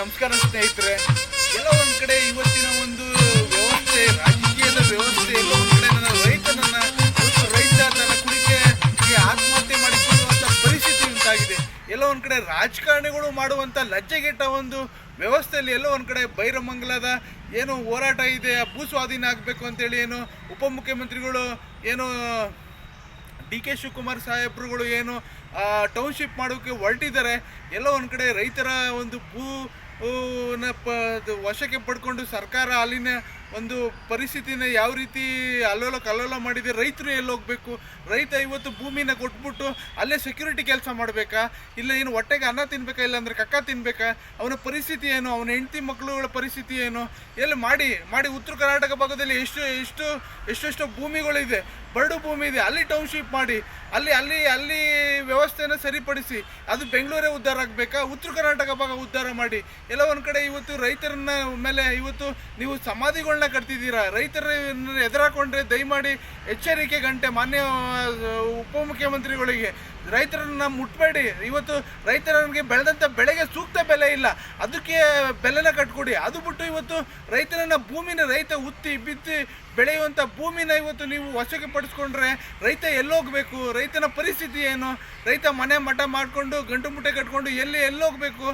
ನಮಸ್ಕಾರ ಸ್ನೇಹಿತರೆ. ಎಲ್ಲ ಒಂದ್ ಕಡೆ ಇವತ್ತಿನ ಒಂದು ವ್ಯವಸ್ಥೆ, ರಾಜಕೀಯದ ವ್ಯವಸ್ಥೆ, ಎಲ್ಲ ಒಂದ್ ಕಡೆ ನನ್ನ ರೈತನನ್ನ ರೈತ ತನ್ನ ಆತ್ಮಹತ್ಯೆ ಮಾಡಿಕೊಳ್ಳುವಂತ ಪರಿಸ್ಥಿತಿ ಉಂಟಾಗಿದೆ. ಎಲ್ಲ ಒಂದ್ ಕಡೆ ರಾಜಕಾರಣಿಗಳು ಮಾಡುವಂತ ಲಜ್ಜೆಗೆಟ್ಟ ಒಂದು ವ್ಯವಸ್ಥೆಯಲ್ಲಿ ಎಲ್ಲೋ ಒಂದ್ ಕಡೆ ಬೈರಮಂಗಲದ ಏನು ಹೋರಾಟ ಇದೆ, ಆ ಭೂ ಸ್ವಾಧೀನ ಆಗಬೇಕು ಅಂತೇಳಿ ಏನು ಉಪಮುಖ್ಯಮಂತ್ರಿಗಳು, ಏನು ಡಿ ಕೆ ಶಿವಕುಮಾರ್ ಸಾಹೇಬ್ರುಗಳು ಏನು ಟೌನ್ಶಿಪ್ ಮಾಡೋಕ್ಕೆ ಹೊರಟಿದ್ದಾರೆ. ಎಲ್ಲೋ ಒಂದು ಕಡೆ ರೈತರ ಒಂದು ಭೂ ಪ ವಶಕ್ಕೆ ಪಡ್ಕೊಂಡು ಸರ್ಕಾರ ಅಲ್ಲಿನ ಒಂದು ಪರಿಸ್ಥಿತಿನ ಯಾವ ರೀತಿ ಅಲ್ಲೋಲ ಕಲ್ಲೋಲ ಮಾಡಿದೆ ರೈತರು ಎಲ್ಲಿ ಹೋಗಬೇಕು? ರೈತ ಇವತ್ತು ಭೂಮಿನ ಕೊಟ್ಬಿಟ್ಟು ಅಲ್ಲೇ ಸೆಕ್ಯೂರಿಟಿ ಕೆಲಸ ಮಾಡಬೇಕಾ? ಇಲ್ಲ ಏನು ಹೊಟ್ಟೆಗೆ ಅನ್ನ ತಿನ್ಬೇಕಾ? ಇಲ್ಲ ಅಂದರೆ ಕಕ್ಕ ತಿನ್ಬೇಕಾ? ಅವನ ಪರಿಸ್ಥಿತಿ ಏನು? ಅವನ ಹೆಂಡತಿ ಮಕ್ಕಳುಗಳ ಪರಿಸ್ಥಿತಿ ಏನು? ಎಲ್ಲಿ ಮಾಡಿ ಮಾಡಿ ಉತ್ತರ ಕರ್ನಾಟಕ ಭಾಗದಲ್ಲಿ ಎಷ್ಟು ಎಷ್ಟು, ಎಷ್ಟೆಷ್ಟು ಭೂಮಿಗಳಿದೆ. ಬರಡು ಭೂಮಿ ಇದೆ. ಅಲ್ಲಿ ಟೌನ್ಶಿಪ್ ಮಾಡಿ, ಅಲ್ಲಿ ಅಲ್ಲಿ ಅಲ್ಲಿ ವ್ಯವಸ್ಥೆನ ಸರಿಪಡಿಸಿ, ಅದು ಬೆಂಗಳೂರೇ ಉದ್ಧಾರ ಆಗಬೇಕಾ? ಉತ್ತರ ಕರ್ನಾಟಕ ಭಾಗ ಉದ್ಧಾರ ಮಾಡಿ. ಎಲ್ಲ ಒಂದು ಕಡೆ ಇವತ್ತು ರೈತರನ್ನ ಮೇಲೆ ಇವತ್ತು ನೀವು ಸಮಾಧಿಗಳನ್ನ ಕಟ್ತಿದ್ದೀರಾ? ರೈತರನ್ನು ಎದುರಾಕೊಂಡ್ರೆ ದಯಮಾಡಿ ಎಚ್ಚರಿಕೆ ಗಂಟೆ ಮಾನ್ಯ ಉಪಮುಖ್ಯಮಂತ್ರಿಗಳಿಗೆ. ರೈತರನ್ನ ಮುಟ್ಬೇಡಿ. ಇವತ್ತು ರೈತರಿಗೆ ಬೆಳೆದಂಥ ಬೆಳೆಗೆ ಸೂಕ್ತ ಬೆಲೆ ಇಲ್ಲ. ಅದಕ್ಕೆ ಬೆಲೆನ ಕಟ್ಕೊಡಿ. ಅದು ಬಿಟ್ಟು ಇವತ್ತು ರೈತರನ್ನ ಭೂಮಿನ ರೈತ ಉತ್ತಿ ಬಿತ್ತಿ ಬೆಳೆಯುವಂಥ ಭೂಮಿನ ಇವತ್ತು ನೀವು ವಶಕ್ಕೆ ಪಡಿಸ್ಕೊಂಡ್ರೆ ರೈತ ಎಲ್ಲೋಗಬೇಕು, ರೈತನ ಪರಿಸ್ಥಿತಿ ಏನು? ರೈತ ಮನೆ ಮಠ ಮಾಡಿಕೊಂಡು ಗಂಟು ಮುಟ್ಟೆ ಕಟ್ಕೊಂಡು ಎಲ್ಲಿ ಎಲ್ಲೋಗಬೇಕು?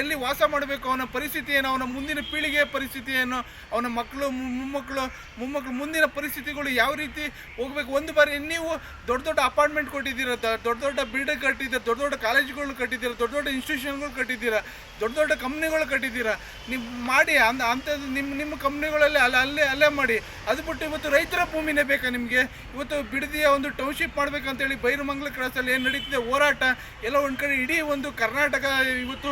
ಎಲ್ಲಿ ವಾಸ ಮಾಡಬೇಕು? ಅವನ ಪರಿಸ್ಥಿತಿ ಏನು? ಅವನ ಮುಂದಿನ ಪೀಳಿಗೆಯ ಪರಿಸ್ಥಿತಿ ಏನು? ಅವನ ಮಕ್ಕಳು ಮೊಮ್ಮಕ್ಕಳು ಮೊಮ್ಮಕ್ಕಳು ಮುಂದಿನ ಪರಿಸ್ಥಿತಿಗಳು ಯಾವ ರೀತಿ ಹೋಗಬೇಕು? ಒಂದು ಬಾರಿ ನೀವು ದೊಡ್ಡ ದೊಡ್ಡ ಅಪಾರ್ಟ್ಮೆಂಟ್ ಕೊಟ್ಟಿದ್ದೀರ ದೊಡ್ಡ ದೊಡ್ಡ ಬಿಲ್ಡಿಂಗ್ ಕಟ್ಟಿದ್ದೀರ, ದೊಡ್ಡ ದೊಡ್ಡ ಕಾಲೇಜುಗಳು ಕಟ್ಟಿದ್ದೀರ, ದೊಡ್ಡ ದೊಡ್ಡ ಇನ್ಸ್ಟಿಟ್ಯೂಷನ್ಗಳು ಕಟ್ಟಿದ್ದೀರ, ದೊಡ್ಡ ದೊಡ್ಡ ಕಂಪ್ನಿಗಳು ಕಟ್ಟಿದ್ದೀರ ನೀವು ಮಾಡಿ ಅಂತ ಅಂಥದ್ದು ನಿಮ್ಮ ನಿಮ್ಮ ಕಂಪ್ನಿಗಳಲ್ಲಿ ಅಲ್ಲಿ, ಅಲ್ಲೇ ಅಲ್ಲೇ ಮಾಡಿ. ಅದು ಬಿಟ್ಟು ಇವತ್ತು ರೈತರ ಭೂಮಿನೇ ಬೇಕಾ ನಿಮಗೆ? ಇವತ್ತು ಬಿಡದಿಯ ಒಂದು ಟೌನ್ಶಿಪ್ ಮಾಡ್ಬೇಕಂತೇಳಿ ಬೈರಮಂಗಲ ಕ್ರಾಸಲ್ಲಿ ಏನು ನಡೀತಿದೆ? ಹೋರಾಟ ಎಲ್ಲ ಒಂದು ಕಡೆ, ಇಡೀ ಒಂದು ಕರ್ನಾಟಕ ಇವತ್ತು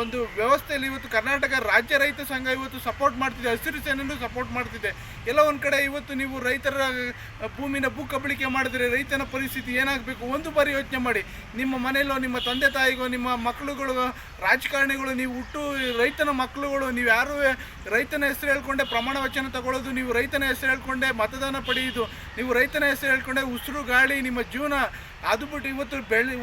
ಒಂದು ವ್ಯವಸ್ಥೆಯಲ್ಲಿ ಇವತ್ತು ಕರ್ನಾಟಕ ರಾಜ್ಯ ರೈತ ಸಂಘ ಇವತ್ತು ಸಪೋರ್ಟ್ ಮಾಡ್ತಿದೆ, ಹಸಿರು ಸೇನೆಯನ್ನು ಸಪೋರ್ಟ್ ಮಾಡ್ತಿದೆ. ಎಲ್ಲ ಒಂದು ಕಡೆ ಇವತ್ತು ನೀವು ರೈತರ ಭೂಮಿನ ಭೂ ಕಬಳಿಕೆ ಮಾಡಿದರೆ ರೈತನ ಪರಿಸ್ಥಿತಿ ಏನಾಗಬೇಕು ಒಂದು ಬಾರಿ ಯೋಚನೆ ಮಾಡಿ. ನಿಮ್ಮ ಮನೆಯಲ್ಲೋ, ನಿಮ್ಮ ತಂದೆ ತಾಯಿಗೋ, ನಿಮ್ಮ ಮಕ್ಕಳುಗಳು, ರಾಜಕಾರಣಿಗಳು, ನೀವು ಹುಟ್ಟು ರೈತನ ಮಕ್ಕಳುಗಳು, ನೀವು ಯಾರು ರೈತನ ಹೆಸರು ಹೇಳ್ಕೊಂಡೆ ಪ್ರಮಾಣ ವಚನ ತಗೊಳ್ಳೋದು, ನೀವು ರೈತನ ಹೆಸರು ಹೇಳ್ಕೊಂಡೆ ಮತದಾನ ಪಡೆಯೋದು ನೀವು ರೈತನ ಹೆಸರು ಹೇಳ್ಕೊಂಡೆ, ಉಸಿರು ಗಾಳಿ, ನಿಮ್ಮ ಜೀವನ ಅದು ಬಿಟ್ಟು ಇವತ್ತು ಬೆಳೆ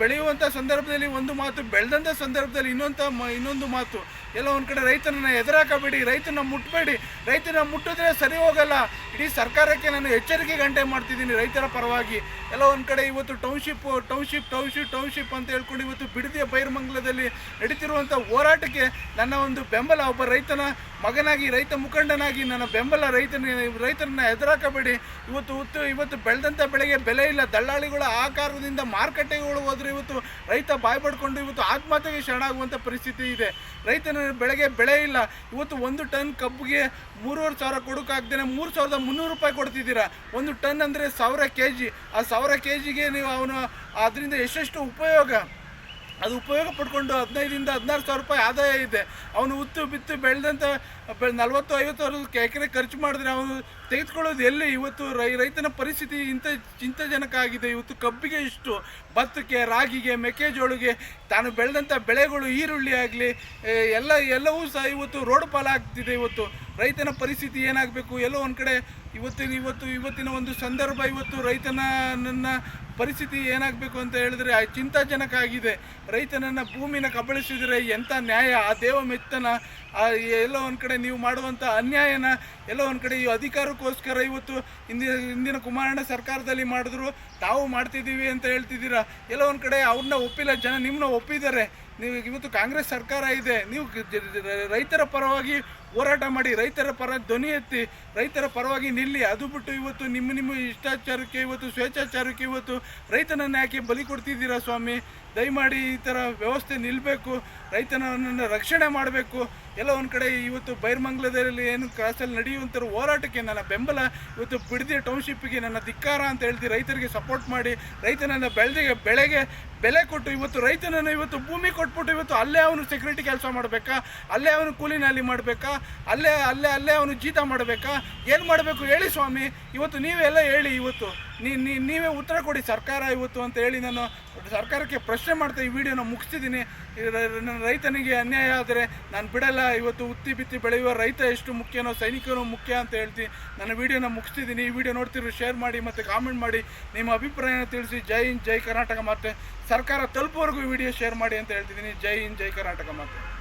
ಬೆಳೆಯುವಂಥ ಸಂದರ್ಭದಲ್ಲಿ ಒಂದು ಮಾತು ಬೆಳೆದಂಥ ಸಂದರ್ಭದಲ್ಲಿ ಇನ್ನೊಂದು ಮ ಇನ್ನೊಂದು ಮಾತು. ಎಲ್ಲ ಒಂದು ಕಡೆ ರೈತನನ್ನು ಎದುರಾಕಬೇಡಿ ರೈತನ ಮುಟ್ಟಬೇಡಿ ರೈತನ ಮುಟ್ಟಿದ್ರೆ ಸರಿ ಹೋಗಲ್ಲ. ಇಡೀ ಸರ್ಕಾರಕ್ಕೆ ನಾನು ಎಚ್ಚರಿಕೆ ಗಂಟೆ ಮಾಡ್ತಿದ್ದೀನಿ ರೈತರ ಪರವಾಗಿ. ಎಲ್ಲ ಒಂದು ಕಡೆ ಇವತ್ತು ಟೌನ್ಶಿಪ್ ಟೌನ್ಶಿಪ್ ಟೌನ್ಶಿಪ್ ಟೌನ್ಶಿಪ್ ಅಂತ ಹೇಳ್ಕೊಂಡು ಇವತ್ತು ಬಿಡದಿಯ ಬೈರಮಂಗಲದಲ್ಲಿ ನಡೀತಿರುವಂಥ ಹೋರಾಟಕ್ಕೆ ನನ್ನ ಒಂದು ಬೆಂಬಲ, ಒಬ್ಬ ರೈತನ ಮಗನಾಗಿ, ರೈತ ಮುಖಂಡನಾಗಿ ನನ್ನ ಬೆಂಬಲ ರೈತನ, ರೈತರನ್ನ ಎದುರಾಕಬೇಡಿ. ಇವತ್ತು ಉತ್ತು, ಇವತ್ತು ಬೆಳೆದಂಥ ಬೆಳೆಗೆ ಬೆಲೆ ಇಲ್ಲ. ದಳ್ಳಾಳಿಗಳ ಆಕಾರದಿಂದ ಮಾರುಕಟ್ಟೆಗಳು ಹೋದರೆ ಇವತ್ತು ರೈತ ಬಾಯ್ಬಡ್ಕೊಂಡು ಇವತ್ತು ಆತ್ಮಹತ್ಯೆಗೆ ಶರಣಾಗುವಂಥ ಪರಿಸ್ಥಿತಿ ಇದೆ. ರೈತನ ಬೆಳೆಗೆ ಬೆಳೆ ಇಲ್ಲ. ಇವತ್ತು ಒಂದು ಟನ್ ಕಬ್ಬಿಗೆ ಮೂರುವರೆ ಸಾವಿರ ಕೊಡೋಕ್ಕಾಗ್ದೇ ಮೂರು ಸಾವಿರದ ಮುನ್ನೂರು ರೂಪಾಯಿ ಕೊಡ್ತಿದ್ದೀರಾ? ಒಂದು ಟನ್ ಅಂದರೆ ಸಾವಿರ ಕೆ ಜಿ ಆ ಸಾವಿರ ಕೆ ಜಿಗೆ ನೀವು ಅವನು ಅದರಿಂದ ಎಷ್ಟೆಷ್ಟು ಉಪಯೋಗ? ಅದು ಉಪಯೋಗ ಪಡ್ಕೊಂಡು ಹದಿನೈದರಿಂದ ಹದಿನಾರು ಸಾವಿರ ರೂಪಾಯಿ ಆದಾಯ ಇದೆ. ಅವನು ಉತ್ತು ಬಿತ್ತು ಬೆಳೆದಂಥ ಬೆ ನಲ್ವತ್ತು, ಐವತ್ತು ವರ್ಷಕ್ಕೆ ಎಕರೆ ಖರ್ಚು ಮಾಡಿದ್ರೆ ಅವನು ತೆಗೆದುಕೊಳ್ಳೋದು ಎಲ್ಲಿ? ಇವತ್ತು ರೈ ರೈತನ ಪರಿಸ್ಥಿತಿ ಇಂಥ ಚಿಂತಾಜನಕ ಆಗಿದೆ. ಇವತ್ತು ಕಬ್ಬಿಗೆ ಇಷ್ಟು, ಭತ್ತಕ್ಕೆ, ರಾಗಿಗೆ, ಮೆಕ್ಕೆಜೋಳಿಗೆ, ತಾನು ಬೆಳೆದಂಥ ಬೆಳೆಗಳು ಈರುಳ್ಳಿ ಆಗಲಿ ಎಲ್ಲ, ಎಲ್ಲವೂ ಸಹ ಇವತ್ತು ರೋಡ್ ಪಾಲಾಗ್ತಿದೆ ಇವತ್ತು. ರೈತನ ಪರಿಸ್ಥಿತಿ ಏನಾಗಬೇಕು? ಎಲ್ಲೋ ಒಂದು ಕಡೆ ಇವತ್ತಿನ ಇವತ್ತು, ಇವತ್ತಿನ ಒಂದು ಸಂದರ್ಭ, ಇವತ್ತು ರೈತನ ನನ್ನ ಪರಿಸ್ಥಿತಿ ಏನಾಗಬೇಕು ಅಂತ ಹೇಳಿದ್ರೆ ಚಿಂತಾಜನಕ ಆಗಿದೆ. ರೈತನನ್ನ ಭೂಮಿನ ಕಬಳಿಸಿದರೆ ಎಂಥ ನ್ಯಾಯ? ಆ ದೇವ ಮೆತ್ತನ, ಆ ಎಲ್ಲೋ ಒಂದು ಕಡೆ ನೀವು ಮಾಡುವಂಥ ಅನ್ಯಾಯನ, ಎಲ್ಲೋ ಒಂದು ಕಡೆ ಈ ಅಧಿಕಾರಕ್ಕೋಸ್ಕರ ಇವತ್ತು ಇಂದಿನ ಇಂದಿನ ಕುಮಾರಣ್ಣ ಸರ್ಕಾರದಲ್ಲಿ ಮಾಡಿದ್ರು, ತಾವು ಮಾಡ್ತಿದ್ದೀವಿ ಅಂತ ಹೇಳ್ತಿದ್ದೀರಾ? ಎಲ್ಲೋ ಒಂದು ಕಡೆ ಅವ್ರನ್ನ ಒಪ್ಪಿಲ್ಲ, ಜನ ನಿಮ್ಮನ್ನ ಒಪ್ಪಿದ್ದಾರೆ. ನೀವು ಇವತ್ತು ಕಾಂಗ್ರೆಸ್ ಸರ್ಕಾರ ಇದೆ, ನೀವು ರೈತರ ಪರವಾಗಿ ಹೋರಾಟ ಮಾಡಿ ರೈತರ ಪರ ಧ್ವನಿ ಎತ್ತಿ ರೈತರ ಪರವಾಗಿ ನಿಲ್ಲಿ. ಅದು ಬಿಟ್ಟು ಇವತ್ತು ನಿಮ್ಮ ನಿಮ್ಮ ಇಷ್ಟಾಚಾರಕ್ಕೆ, ಇವತ್ತು ಸ್ವೇಚ್ಛಾಚಾರಕ್ಕೆ, ಇವತ್ತು ರೈತನನ್ನು ಯಾಕೆ ಬಲಿ ಕೊಡ್ತಿದ್ದೀರಾ ಸ್ವಾಮಿ? ದಯಮಾಡಿ ಈ ಥರ ವ್ಯವಸ್ಥೆ ನಿಲ್ಲಬೇಕು ರೈತನನ್ನು ರಕ್ಷಣೆ ಮಾಡಬೇಕು. ಎಲ್ಲ ಒಂದು ಕಡೆ ಇವತ್ತು ಬೈರ್ಮಂಗ್ಲದಲ್ಲಿ ಏನು ಕ್ರಾಸಲ್ಲಿ ನಡೆಯುವಂಥ ಹೋರಾಟಕ್ಕೆ ನನ್ನ ಬೆಂಬಲ, ಇವತ್ತು ಬಿಡದಿ ಟೌನ್ಶಿಪ್ಗೆ ನನ್ನ ಧಿಕ್ಕಾರ ಅಂತ ಹೇಳ್ತಿ ರೈತರಿಗೆ ಸಪೋರ್ಟ್ ಮಾಡಿ, ರೈತನನ್ನು ಬೆಳೆದಿಗೆ ಬೆಳೆಗೆ ಬೆಲೆ ಕೊಟ್ಟು ಇವತ್ತು ರೈತನನ್ನು ಇವತ್ತು ಭೂಮಿ ಕೊಟ್ಬಿಟ್ಟು ಇವತ್ತು ಅಲ್ಲೇ ಅವನು ಸೆಕ್ಯೂರಿಟಿ ಕೆಲಸ ಮಾಡಬೇಕಾ? ಅಲ್ಲೇ ಅವನು ಕೂಲಿನಲ್ಲಿ ಮಾಡಬೇಕಾ? ಅಲ್ಲೇ ಅಲ್ಲೇ ಅಲ್ಲೇ ಅವನು ಜೀತ ಮಾಡಬೇಕಾ? ಏನು ಮಾಡಬೇಕು ಹೇಳಿ ಸ್ವಾಮಿ. ಇವತ್ತು ನೀವೆಲ್ಲ ಹೇಳಿ ಇವತ್ತು. ನೀವೇ ಉತ್ತರ ಕೊಡಿ ಸರ್ಕಾರ ಇವತ್ತು ಅಂತ ಹೇಳಿ ನಾನು ಸರ್ಕಾರಕ್ಕೆ ಪ್ರಶ್ನೆ ಮಾಡ್ತಾ ಈ ವಿಡಿಯೋನ ಮುಗಿಸ್ತಿದ್ದೀನಿ. ರೈತನಿಗೆ ಅನ್ಯಾಯ ಆದರೆ ನಾನು ಬಿಡಲ್ಲ. ಇವತ್ತು ಉತ್ತಿ ಬಿತ್ತಿ ಬೆಳೆಯುವ ರೈತ ಎಷ್ಟು ಮುಖ್ಯನೋ ಸೈನಿಕನೋ ಮುಖ್ಯ ಅಂತ ಹೇಳ್ತೀನಿ ನನ್ನ ವಿಡಿಯೋನ ಮುಗಿಸ್ತಿದ್ದೀನಿ. ಈ ವಿಡಿಯೋ ನೋಡ್ತಿರೋ ಶೇರ್ ಮಾಡಿ ಮತ್ತು ಕಾಮೆಂಟ್ ಮಾಡಿ. ನಿಮ್ಮ ಅಭಿಪ್ರಾಯನ ತಿಳಿಸಿ. ಜೈ ಹಿಂದ್, ಜೈ ಕರ್ನಾಟಕ ಮತ್ತೆ ಸರ್ಕಾರ ತಲುಪುವವರೆಗೂ ವಿಡಿಯೋ ಶೇರ್ ಮಾಡಿ ಅಂತ ಹೇಳ್ತಿದ್ದೀನಿ. ಜೈ ಹಿಂದ್, ಜೈ ಕರ್ನಾಟಕ ಮತ್ತೆ